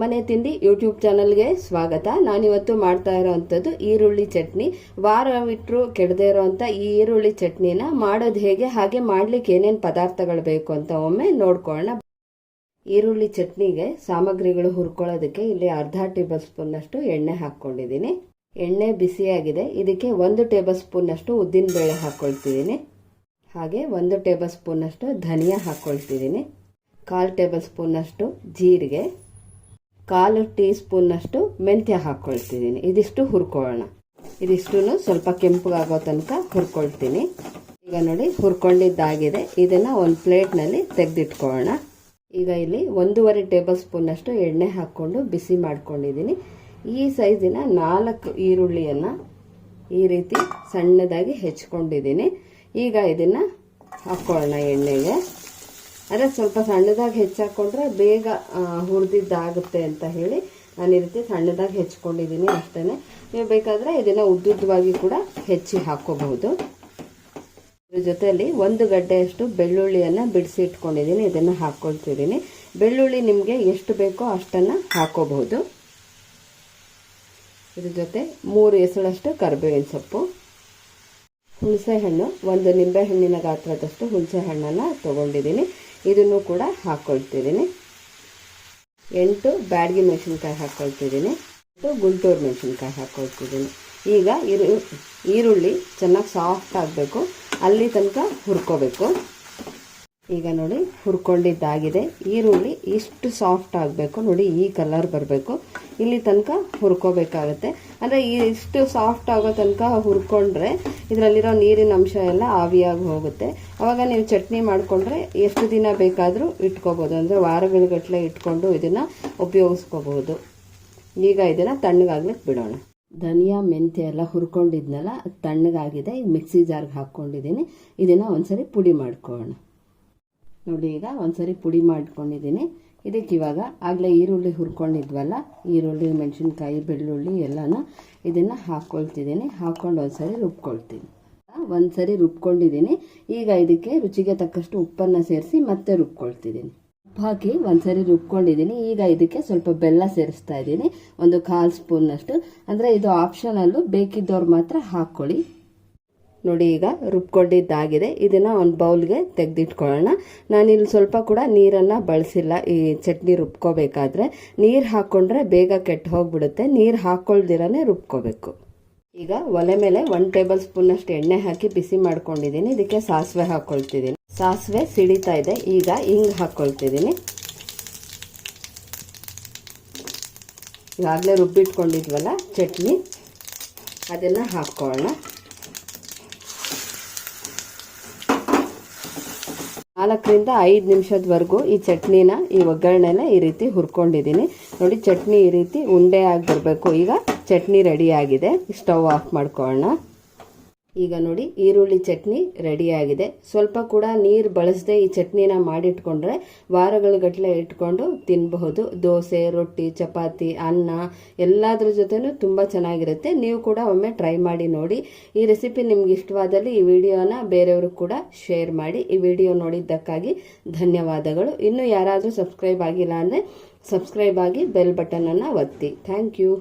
ಮನೆ ತಿಂಡಿ ಯೂಟ್ಯೂಬ್ ಚಾನಲ್ಗೆ ಸ್ವಾಗತ. ನಾನಿವತ್ತು ಮಾಡ್ತಾ ಇರೋವಂಥದ್ದು ಈರುಳ್ಳಿ ಚಟ್ನಿ. ವಾರ ವಾರವಿಟ್ಟರು ಕೆಡದೇ ಇರೋವಂಥ ಈ ಈರುಳ್ಳಿ ಚಟ್ನಿನ ಮಾಡೋದು ಹೇಗೆ, ಹಾಗೆ ಮಾಡ್ಲಿಕ್ಕೆ ಏನೇನು ಪದಾರ್ಥಗಳು ಬೇಕು ಅಂತ ಒಮ್ಮೆ ನೋಡ್ಕೊಳ್ಳೋಣ. ಈರುಳ್ಳಿ ಚಟ್ನಿಗೆ ಸಾಮಗ್ರಿಗಳು ಹುರ್ಕೊಳ್ಳೋದಕ್ಕೆ ಇಲ್ಲಿ ಅರ್ಧ ಟೇಬಲ್ ಸ್ಪೂನ್ನಷ್ಟು ಎಣ್ಣೆ ಹಾಕ್ಕೊಂಡಿದ್ದೀನಿ. ಎಣ್ಣೆ ಬಿಸಿಯಾಗಿದೆ. ಇದಕ್ಕೆ ಒಂದು ಟೇಬಲ್ ಸ್ಪೂನ್ನಷ್ಟು ಉದ್ದಿನಬೇಳೆ ಹಾಕ್ಕೊಳ್ತಿದ್ದೀನಿ. ಹಾಗೆ ಒಂದು ಟೇಬಲ್ ಸ್ಪೂನ್ನಷ್ಟು ಧನಿಯಾ ಹಾಕ್ಕೊಳ್ತಿದ್ದೀನಿ. ಕಾಲು ಟೇಬಲ್ ಸ್ಪೂನ್ನಷ್ಟು ಜೀರಿಗೆ. ಕಾಲು ಟೀ ಸ್ಪೂನ್ನಷ್ಟು ಮೆಂತ್ಯ ಹಾಕ್ಕೊಳ್ತಿದ್ದೀನಿ. ಇದಿಷ್ಟು ಹುರ್ಕೊಳ್ಳೋಣ. ಇದಿಷ್ಟು ಸ್ವಲ್ಪ ಕೆಂಪಗಾಗೋ ತನಕ ಹುರ್ಕೊಳ್ತೀನಿ. ಈಗ ನೋಡಿ, ಹುರ್ಕೊಂಡಿದ್ದಾಗಿದೆ. ಇದನ್ನು ಒಂದು ಪ್ಲೇಟ್ನಲ್ಲಿ ತೆಗೆದಿಟ್ಕೊಳ್ಳೋಣ. ಈಗ ಇಲ್ಲಿ ಒಂದೂವರೆ ಟೇಬಲ್ ಸ್ಪೂನ್ನಷ್ಟು ಎಣ್ಣೆ ಹಾಕ್ಕೊಂಡು ಬಿಸಿ ಮಾಡ್ಕೊಂಡಿದ್ದೀನಿ. ಈ ಸೈಜಿನ ನಾಲ್ಕು ಈರುಳ್ಳಿಯನ್ನು ಈ ರೀತಿ ಸಣ್ಣದಾಗಿ ಹೆಚ್ಕೊಂಡಿದ್ದೀನಿ. ಈಗ ಇದನ್ನು ಹಾಕ್ಕೊಳ್ಳೋಣ ಎಣ್ಣೆಗೆ. ಅದೇ ಸ್ವಲ್ಪ ಸಣ್ಣದಾಗಿ ಹೆಚ್ಚಾಕೊಂಡ್ರೆ ಬೇಗ ಹುರಿದಿದ್ದಾಗುತ್ತೆ ಅಂತ ಹೇಳಿ ನಾನು ಈ ರೀತಿ ಸಣ್ಣದಾಗಿ ಹೆಚ್ಕೊಂಡಿದ್ದೀನಿ ಅಷ್ಟೇ ನೀವು ಬೇಕಾದರೆ ಇದನ್ನು ಉದ್ದುದ್ದವಾಗಿ ಕೂಡ ಹೆಚ್ಚಿ ಹಾಕೋಬಹುದು. ಇದ್ರ ಜೊತೆಯಲ್ಲಿ ಒಂದು ಗಡ್ಡೆಯಷ್ಟು ಬೆಳ್ಳುಳ್ಳಿಯನ್ನು ಬಿಡಿಸಿ ಇಟ್ಕೊಂಡಿದ್ದೀನಿ ಇದನ್ನು ಹಾಕ್ಕೊಳ್ತಿದ್ದೀನಿ ಬೆಳ್ಳುಳ್ಳಿ ನಿಮಗೆ ಎಷ್ಟು ಬೇಕೋ ಅಷ್ಟನ್ನು ಹಾಕೋಬಹುದು. ಇದ್ರ ಜೊತೆ ಮೂರು ಎಸಳಷ್ಟು ಕರಿಬೇವಿನ ಸೊಪ್ಪು. ಹುಣಸೆ ಹಣ್ಣು ಒಂದು ನಿಂಬೆ ಹಣ್ಣಿನ ಗಾತ್ರದಷ್ಟು ಹುಣಸೆ ಹಣ್ಣನ್ನು ತೊಗೊಂಡಿದ್ದೀನಿ ಇದನ್ನು ಕೂಡ ಹಾಕ್ಕೊಳ್ತಿದ್ದೀನಿ ಎಂಟು ಬ್ಯಾಡಗಿ ಮೆಣಸಿನ್ಕಾಯಿ ಹಾಕ್ಕೊಳ್ತಿದ್ದೀನಿ ಎಂಟು ಗುಂಟೂರು ಮೆಣಸಿನ್ಕಾಯಿ ಹಾಕ್ಕೊಳ್ತಿದ್ದೀನಿ ಈಗ ಈರು ಈರುಳ್ಳಿ ಚೆನ್ನಾಗಿ ಸಾಫ್ಟ್ ಆಗಬೇಕು. ಅಲ್ಲಿ ತನಕ ಹುರ್ಕೋಬೇಕು. ಈಗ ನೋಡಿ ಹುರ್ಕೊಂಡಿದ್ದಾಗಿದೆ. ಈರುಳ್ಳಿ ಇಷ್ಟು ಸಾಫ್ಟ್ ಆಗಬೇಕು. ನೋಡಿ ಈ ಕಲರ್ ಬರಬೇಕು. ಇಲ್ಲಿ ತನಕ ಹುರ್ಕೋಬೇಕಾಗತ್ತೆ. ಅಂದರೆ ಇಷ್ಟು ಸಾಫ್ಟ್ ಆಗೋ ತನಕ ಹುರ್ಕೊಂಡ್ರೆ ಇದರಲ್ಲಿರೋ ನೀರಿನ ಅಂಶ ಎಲ್ಲ ಆವಿಯಾಗಿ ಹೋಗುತ್ತೆ. ಆವಾಗ ನೀವು ಚಟ್ನಿ ಮಾಡಿಕೊಂಡ್ರೆ ಎಷ್ಟು ದಿನ ಬೇಕಾದರೂ ಇಟ್ಕೋಬೋದು. ಅಂದರೆ ವಾರಗಳಗಟ್ಟಲೆ ಇಟ್ಕೊಂಡು ಇದನ್ನು ಉಪಯೋಗಿಸ್ಕೋಬಹುದು. ಈಗ ಇದನ್ನು ತಣ್ಣಗಾಗ್ಲಿಕ್ಕೆ ಬಿಡೋಣ. ಧನಿಯಾ, ಮೆಂತ್ಯ ಎಲ್ಲ ಹುರ್ಕೊಂಡಿದ್ನಲ್ಲ, ತಣ್ಣಗಾಗಿದೆ. ತಣ್ಣಗಾಗಿದೆ ಮಿಕ್ಸಿ ಜಾರ್ಗೆ ಹಾಕ್ಕೊಂಡಿದ್ದೀನಿ. ಇದನ್ನು ಒಂದ್ಸರಿ ಪುಡಿ ಮಾಡ್ಕೊಳ್ಳೋಣ. ನೋಡಿ, ಈಗ ಒಂದ್ಸರಿ ಪುಡಿ ಮಾಡ್ಕೊಂಡಿದ್ದೀನಿ. ಇದಕ್ಕೆ ಇವಾಗ ಆಗಲೇ ಈರುಳ್ಳಿ ಹುರ್ಕೊಂಡಿದ್ವಲ್ಲ, ಈರುಳ್ಳಿ, ಮೆಣಸಿನ್ಕಾಯಿ, ಬೆಳ್ಳುಳ್ಳಿ ಎಲ್ಲನ ಇದನ್ನು ಹಾಕ್ಕೊಳ್ತಿದ್ದೀನಿ ಹಾಕ್ಕೊಂಡು ಒಂದ್ಸರಿ ರುಬ್ಕೊಳ್ತೀನಿ. ಒಂದ್ಸರಿ ರುಬ್ಕೊಂಡಿದ್ದೀನಿ. ಈಗ ಇದಕ್ಕೆ ರುಚಿಗೆ ತಕ್ಕಷ್ಟು ಉಪ್ಪನ್ನು ಸೇರಿಸಿ ಮತ್ತೆ ರುಬ್ಕೊಳ್ತಿದ್ದೀನಿ. ಉಪ್ಪು ಹಾಕಿ ಒಂದ್ಸರಿ ರುಬ್ಕೊಂಡಿದ್ದೀನಿ. ಈಗ ಇದಕ್ಕೆ ಸ್ವಲ್ಪ ಬೆಲ್ಲ ಸೇರಿಸ್ತಾ ಇದ್ದೀನಿ. ಒಂದು ಕಾಲು ಸ್ಪೂನ್ನಷ್ಟು ಅಂದರೆ ಇದು ಆಪ್ಷನಲ್ಲು ಬೇಕಿದ್ದವ್ರು ಮಾತ್ರ ಹಾಕ್ಕೊಳ್ಳಿ ನೋಡಿ ಈಗ ರುಬ್ಕೊಂಡಿದ್ದಾಗಿದೆ. ಇದನ್ನು ಒಂದು ಬೌಲ್ಗೆ ತೆಗೆದಿಟ್ಕೊಳ್ಳೋಣ. ನಾನಿಲ್ಲಿ ಸ್ವಲ್ಪ ಕೂಡ ನೀರನ್ನು ಬಳಸಿಲ್ಲ. ಈ ಚಟ್ನಿ ರುಬ್ಕೋಬೇಕಾದ್ರೆ ನೀರು ಹಾಕ್ಕೊಂಡ್ರೆ ಬೇಗ ಕೆಟ್ಟು ಹೋಗ್ಬಿಡುತ್ತೆ. ನೀರು ಹಾಕ್ಕೊಳ್ದಿರನೇ ರುಬ್ಕೋಬೇಕು. ಈಗ ಒಲೆ ಮೇಲೆ ಒನ್ ಟೇಬಲ್ ಸ್ಪೂನಷ್ಟು ಎಣ್ಣೆ ಹಾಕಿ ಬಿಸಿ ಮಾಡ್ಕೊಂಡಿದ್ದೀನಿ. ಇದಕ್ಕೆ ಸಾಸಿವೆ ಹಾಕ್ಕೊಳ್ತಿದ್ದೀನಿ ಸಾಸಿವೆ ಸಿಡಿತಾ ಇದೆ. ಈಗ ಹಿಂಗೆ ಹಾಕ್ಕೊಳ್ತಿದ್ದೀನಿ ಈಗಾಗಲೇ ರುಬ್ಬಿಟ್ಕೊಂಡಿದ್ವಲ್ಲ ಚಟ್ನಿ, ಅದನ್ನು ಹಾಕ್ಕೊಳ್ಳೋಣ. ನಾಲ್ಕರಿಂದ ಐದು ನಿಮಿಷದವರೆಗೂ ಈ ಚಟ್ನಿನ, ಈ ಒಗ್ಗರಣೆನ ಈ ರೀತಿ ಹುರ್ಕೊಂಡಿದ್ದೀನಿ. ನೋಡಿ, ಚಟ್ನಿ ಈ ರೀತಿ ಉಂಡೆ ಆಗಿ ಬರಬೇಕು. ಈಗ ಚಟ್ನಿ ರೆಡಿಯಾಗಿದೆ ಸ್ಟವ್ ಆಫ್ ಮಾಡ್ಕೊಳ್ಳೋಣ. ಈಗ ನೋಡಿ ಈರುಳ್ಳಿ ಚಟ್ನಿ ರೆಡಿಯಾಗಿದೆ ಸ್ವಲ್ಪ ಕೂಡ ನೀರು ಬಳಸದೆ ಈ ಚಟ್ನಿನ ಮಾಡಿಟ್ಕೊಂಡ್ರೆ ವಾರಗಳಗಟ್ಟಲೆ ಇಟ್ಕೊಂಡು ತಿನ್ನಬಹುದು ದೋಸೆ, ರೊಟ್ಟಿ, ಚಪಾತಿ, ಅನ್ನ ಎಲ್ಲದರ ಜೊತೆನೂ ತುಂಬ ಚೆನ್ನಾಗಿರುತ್ತೆ. ನೀವು ಕೂಡ ಒಮ್ಮೆ ಟ್ರೈ ಮಾಡಿ ನೋಡಿ. ಈ ರೆಸಿಪಿ ನಿಮ್ಗೆ ಇಷ್ಟವಾದಲ್ಲಿ ಈ ವಿಡಿಯೋನ ಬೇರೆಯವರು ಕೂಡ ಶೇರ್ ಮಾಡಿ. ಈ ವಿಡಿಯೋ ನೋಡಿದ್ದಕ್ಕಾಗಿ ಧನ್ಯವಾದಗಳು. ಇನ್ನು ಯಾರಾದರೂ ಸಬ್ಸ್ಕ್ರೈಬ್ ಆಗಿಲ್ಲ ಅಂದರೆ ಸಬ್ಸ್ಕ್ರೈಬ್ ಆಗಿ ಬೆಲ್ ಬಟನನ್ನು ಒತ್ತಿ. Thank you